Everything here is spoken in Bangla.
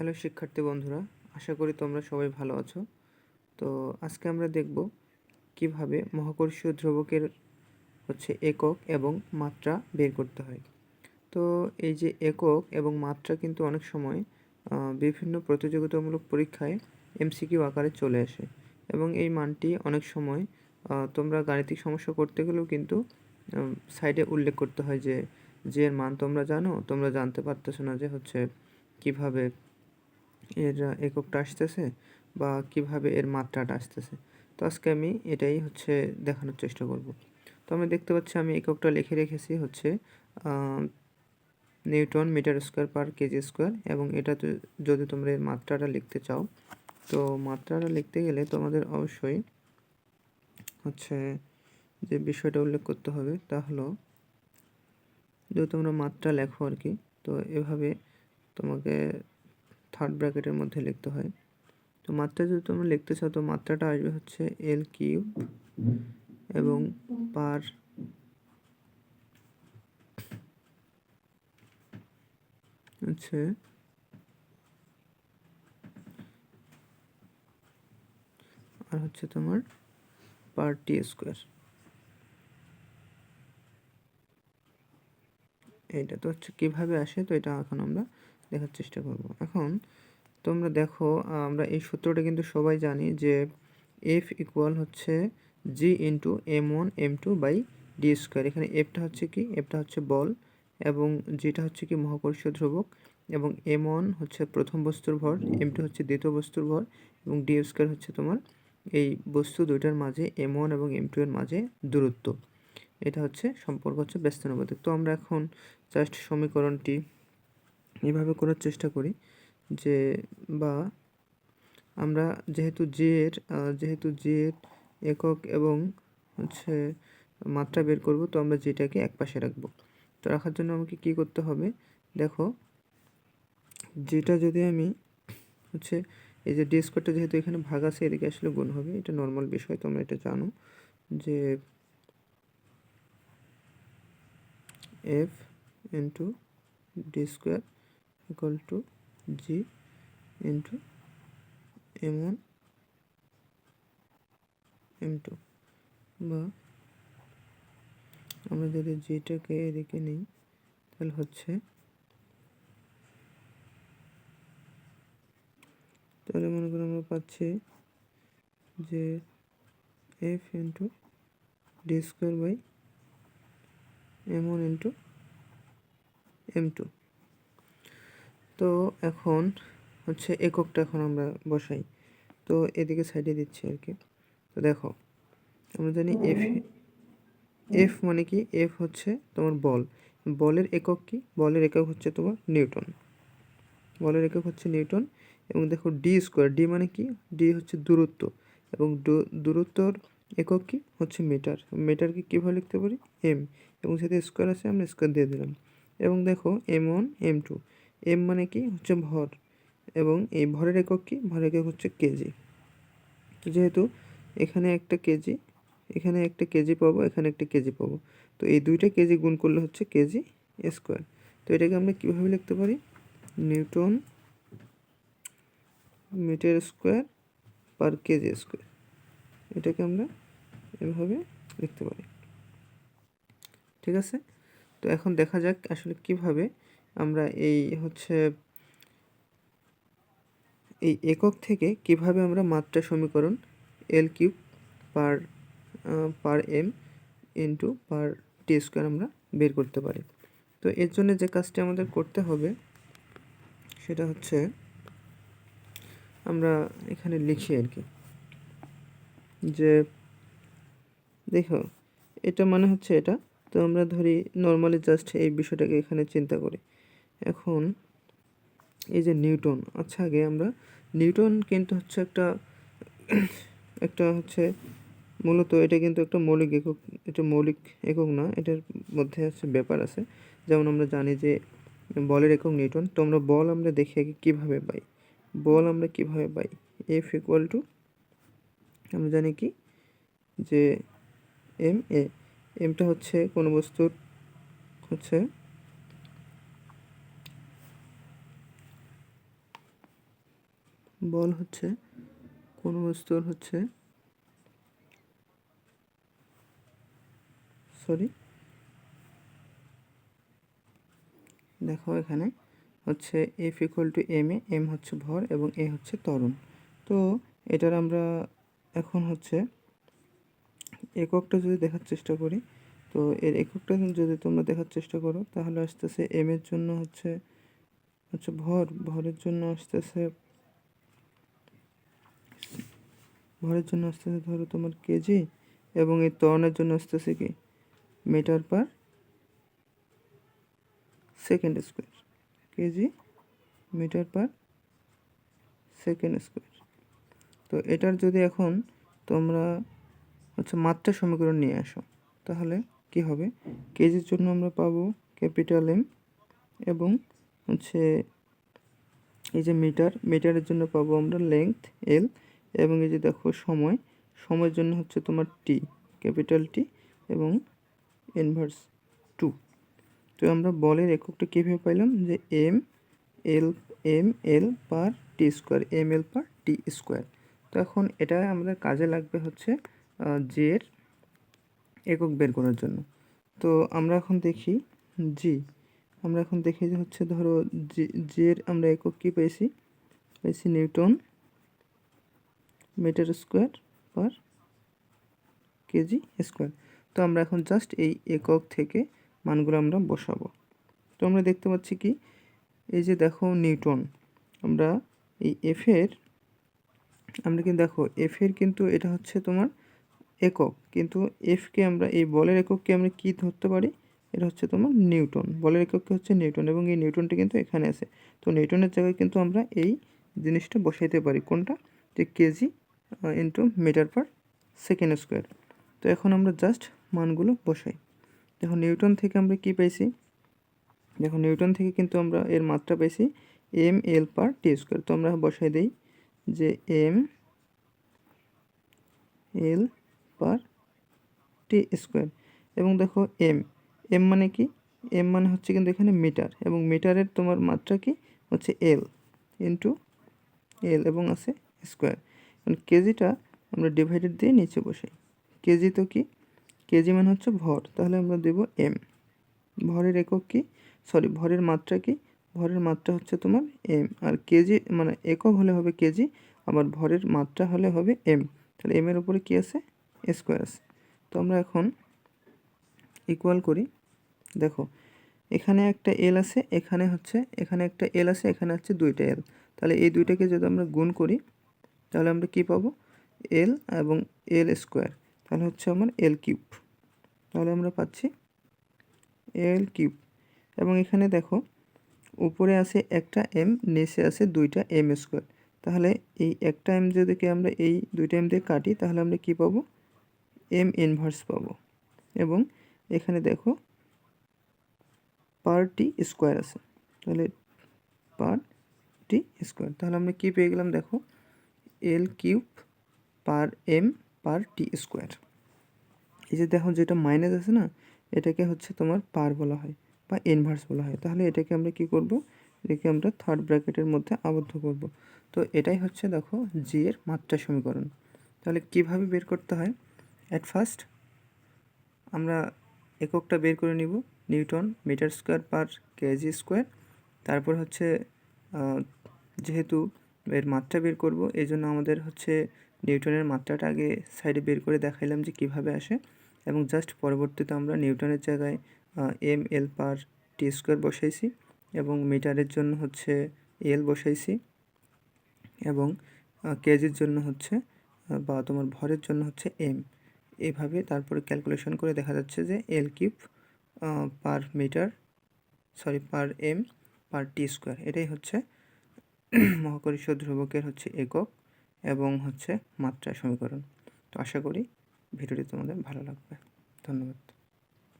হ্যালো শিক্ষার্থী বন্ধুরা। আশা করি তোমরা সবাই ভালো আছো। তো আজকে আমরা দেখব কীভাবে মহাকর্ষীয় ধ্রুবকের হচ্ছে একক এবং মাত্রা বের করতে হয়। তো এই যে একক এবং মাত্রা কিন্তু অনেক সময় বিভিন্ন প্রতিযোগিতামূলক পরীক্ষায় এমসিকিউ আকারে চলে আসে এবং এই মানটি অনেক সময় তোমরা গাণিতিক সমস্যা করতে গেলেও কিন্তু সাইডে উল্লেখ করতে হয় যে যে মান তোমরা জানো, তোমরা জানতে পারতেছো না যে হচ্ছে কীভাবে এর এককটা আসতেছে বা কীভাবে এর মাত্রাটা আসতেছে। তো আজকে আমি এটাই হচ্ছে দেখানোর চেষ্টা করব। তো আমি দেখতে পাচ্ছি আমি এককটা লিখে রেখেছি হচ্ছে newton metre square per KG square এবং এটা যদি তোমরা এর মাত্রাটা লিখতে চাও, তো মাত্রাটা লিখতে গেলে তোমাদের অবশ্যই হচ্ছে যে বিষয়টা উল্লেখ করতে হবে তা হলো, যদি তোমরা মাত্রা লেখো আর কি, তো এভাবে তোমাকে থার্ড ব্র্যাকেটের মধ্যে লিখতে হয়। তো মাত্রা যদি তোমরা লিখতে চাও, তো মাত্রাটা আসবে হচ্ছে এল কিউব এবং পার হচ্ছে আর হচ্ছে তোমার পার টি স্কোয়ার এইটা তো হচ্ছে কীভাবে আসে, তো এটা এখন আমরা দেখার চেষ্টা করব। এখন তোমরা দেখো, আমরা এই সূত্রটা কিন্তু সবাই জানি যে এফ ইকুয়াল হচ্ছে G into M one M two by D square এখানে এফটা হচ্ছে কি? এফটা হচ্ছে বল এবং যেটা হচ্ছে কি? মহাকর্ষ ধ্রুবক এবং এম ওয়ান হচ্ছে প্রথম বস্তুর ভর এম টু হচ্ছে দ্বিতীয় বস্তুর ভর এবং ডি স্কোয়ার হচ্ছে তোমার এই বস্তু দুইটার মাঝে এম ওয়ান এবং এম টু এর মাঝে দূরত্ব। এটা হচ্ছে সম্পর্ক হচ্ছে ব্যস্তানুপাতিক তো আমরা এখন জাস্ট সমীকরণটি এভাবে করার চেষ্টা করি যে, বা আমরা যেহেতু জে এর যেহেতু জে এর একক এবং হচ্ছে মাত্রা বের করব, তো আমরা যেটাকে এক পাশে রাখব। তো রাখার জন্য আমাকে কি করতে হবে? দেখো যেটা যদি আমি হচ্ছে এই যে ডি যেহেতু এখানে ভাগ আছে, এদিকে আসলে গুণ হবে, এটা নর্মাল বিষয়, তোমরা এটা জানো যে F into D square equal to G into M one M two বা আমরা যদি জিটাকে এদিকে নিই, তাহলে হচ্ছে তাহলে মনে করো আমরা পাচ্ছি যে F into D square by M one into M two তো এখন হচ্ছে এককটা এখন আমরা বসাই। তো এদিকে সাইডে দিচ্ছি আর কি। তো দেখো, আমরা জানি এফ এফ মানে কি? এফ হচ্ছে তোমার বল। বলের একক কি? বলের একক হচ্ছে তোমার নিউটন। বলের একক হচ্ছে নিউটন এবং দেখো ডি স্কোয়ার ডি মানে কি? ডি হচ্ছে দূরত্ব এবং দূরত্বর একক কি? হচ্ছে মিটার মিটারকে কীভাবে লিখতে পারি? এম এবং সাথে স্কোয়ার আছে, আমরা স্কোয়ার দিয়ে দিলাম। এবং দেখো M one M two M মানে কি? হচ্ছে ভর। এবং এই ভরের একক কি? ভরের একক হচ্ছে কেজি। তো যেহেতু এখানে একটা কেজি, এখানে একটা কেজি পাবো, এখানে একটা কেজি পাবো। তো এই দুইটা কেজি গুণ করলে হচ্ছে কেজি স্কোয়ার। তো এটাকে আমরা কীভাবে লিখতে পারি? Newton metre square per KG square. এটাকে আমরা এভাবে লিখতে পারি। ঠিক আছে? তো এখন দেখা যাক আসলে কীভাবে আমরা এই হচ্ছে এই একক থেকে কীভাবে আমরা মাত্রা সমীকরণ L cube per per M into per T square আমরা বের করতে পারি। তো এর জন্য যে কাজটি আমাদের করতে হবে সেটা হচ্ছে আমরা এখানে লিখি আর কি। যে দেখো, এটা মানে হচ্ছে এটা। তো আমরা ধরি নর্মালি জাস্ট এই বিষয়টাকে এখানে চিন্তা করি। এখন এই যে নিউটন আচ্ছা আগে আমরা, নিউটন কিন্তু হচ্ছে একটা একটা হচ্ছে মূলত এটা কিন্তু একটা মৌলিক একক, এটা মৌলিক একক না, এটার মধ্যে হচ্ছে ব্যাপার আছে। যেমন আমরা জানি যে বলের একক নিউটন, তো আমরা বল আমরা দেখি আগে কীভাবে পাই। বল আমরা কীভাবে পাই? এফ ইকুয়াল টু আমরা জানি কি? যে এম এ এমটা হচ্ছে কোনো বস্তুর হচ্ছে বল হচ্ছে, কোন বস্তুর হচ্ছে? সরি দেখো এখানে, হচ্ছে F equal to M A M হচ্ছে ভর এবং এ হচ্ছে ত্বরণ। তো এটার আমরা এখন হচ্ছে এককটা যদি দেখার চেষ্টা করি, তো এর এককটা যদি তোমরা দেখার চেষ্টা করো, তাহলে আসতেছে এম এর জন্য হচ্ছে হচ্ছে ভর, ভরের জন্য আসতেছে ভরের জন্য আসতেছে ধরো তোমার কেজি এবং এই ত্বরণের জন্য আসতেছে কি? Metre per second square KG metre per second square তো এটার যদি এখন তোমরা হচ্ছে মাত্রা সমীকরণ নিয়ে আসো, তাহলে কি হবে? কেজির জন্য আমরা পাবো ক্যাপিটাল এম এবং হচ্ছে এই যে মিটার মিটারের জন্য পাবো আমরা লেংথ এল এবং এই যে দেখো সময়, সময়ের জন্য হচ্ছে তোমার টি ক্যাপিটাল টি এবং ইনভার্স টু তো আমরা বলের এককটা কীভাবে পাইলাম? যে M L M L per T square M L per T square তো এখন এটা আমাদের কাজে লাগবে হচ্ছে জি এর একক বের করার জন্য। তো আমরা এখন দেখি জি আমরা এখন দেখি যে হচ্ছে ধরো জি জি এর আমরা একক কী পেয়েছি? পেয়েছি newton metre square per KG square তো আমরা এখন জাস্ট এই একক থেকে মানগুলো আমরা বসাবো। তো আমরা দেখতে পাচ্ছি কি? এই যে দেখো নিউটন। আমরা এই এফের আমরা কিন্তু দেখো এফের কিন্তু এটা হচ্ছে তোমার একক। কিন্তু এফকে আমরা, এই বলের একককে আমরা কি ধরতে পারি? এটা হচ্ছে তোমার নিউটন। বলের একককে হচ্ছে নিউটন এবং এই নিউটনটা কিন্তু এখানে আছে। তো নিউটনের জায়গায় কিন্তু আমরা এই জিনিসটা বসাইতে পারি। কোনটা? যে KG into metre per second square তো এখন আমরা জাস্ট মানগুলো বসাই। দেখো নিউটন থেকে আমরা কি পাইছি দেখো নিউটন থেকে কিন্তু আমরা এর মাত্রা পাইছি M L per T square তো আমরা বসাই দিই যে M L per T square এবং দেখো এম এম মানে কি? এম মানে হচ্ছে কিন্তু এখানে মিটার এবং মিটারের তোমার মাত্রা কি? হচ্ছে এল ইন্টু এল এবং আছে স্কোয়ার কেজিটা আমরা ডিভাইডেড দিয়ে নিচে বসাই। কেজি তো কি? কেজি মানে হচ্ছে ভর। তাহলে আমরা দেব এম ভরের একক কি? সরি ভরের মাত্রা কি? ভরের মাত্রা হচ্ছে তোমার এম আর কেজি মানে একক হলে হবে কেজি, আবার ভরের মাত্রা হলে হবে এম তাহলে এম এর উপরে কী আছে? স্কোয়ার আছে। তো আমরা এখন ইকুয়াল করি। দেখো, এখানে একটা এল আছে, এখানে হচ্ছে, এখানে একটা এল আছে, এখানে হচ্ছে দুইটা এল তাহলে এই দুইটাকে যদি আমরা গুণ করি তাহলে আমরা কি পাবো? এল এবং এল স্কোয়ার তাহলে হচ্ছে আমার এল কিউব তাহলে আমরা পাচ্ছি এল কিউব এবং এখানে দেখো, উপরে আছে একটা এম নিচে আছে দুইটা এম স্কোয়ার তাহলে এই একটা এম যদি আমরা এই দুইটা এম দিয়ে কাটি, তাহলে আমরা কি পাবো? এম ইনভার্স পাবো। এবং এখানে দেখো পার টি স্কোয়ার আছে। তাহলে পার টি স্কোয়ার তাহলে আমরা কী পেয়ে গেলাম? দেখো L cube per M per T square. এই যে দেখো যেটা মাইনাস আছে না, এটাকে হচ্ছে তোমার পার বলা হয় বা ইনভার্স বলা হয়। তাহলে এটাকে আমরা কি করব? এটাকে আমরা থার্ড ব্র্যাকেটের মধ্যে আবদ্ধ করব। তো এটাই হচ্ছে দেখো জি এর মাত্রা সমীকরণ। তাহলে কীভাবে বের করতে হয়? অ্যাট ফার্স্ট আমরা এককটা বের করে নিব, newton metre square per KG square. তারপর হচ্ছে যেহেতু এর মাত্রা বের করব। এই জন্য আমাদের হচ্ছে নিউটনের মাত্রাটা আগে সাইডে বের করে দেখাইলাম যে কীভাবে আসে। এবং জাস্ট পরবর্তীতে আমরা নিউটনের জায়গায় M L per T square বসাইছি এবং মিটারের জন্য হচ্ছে এল বসাইছি এবং কেজির জন্য হচ্ছে বা তোমার ভরের জন্য হচ্ছে এম এভাবে তারপরে ক্যালকুলেশন করে দেখা যাচ্ছে যে L cube per metre sorry per M per T square এটাই হচ্ছে মহাকর্ষীয় ধ্রুবকের হচ্ছে একক এবং হচ্ছে মাত্রা সমীকরণ। তো আশা করি ভিডিওটি তোমাদের ভালো লাগবে। ধন্যবাদ।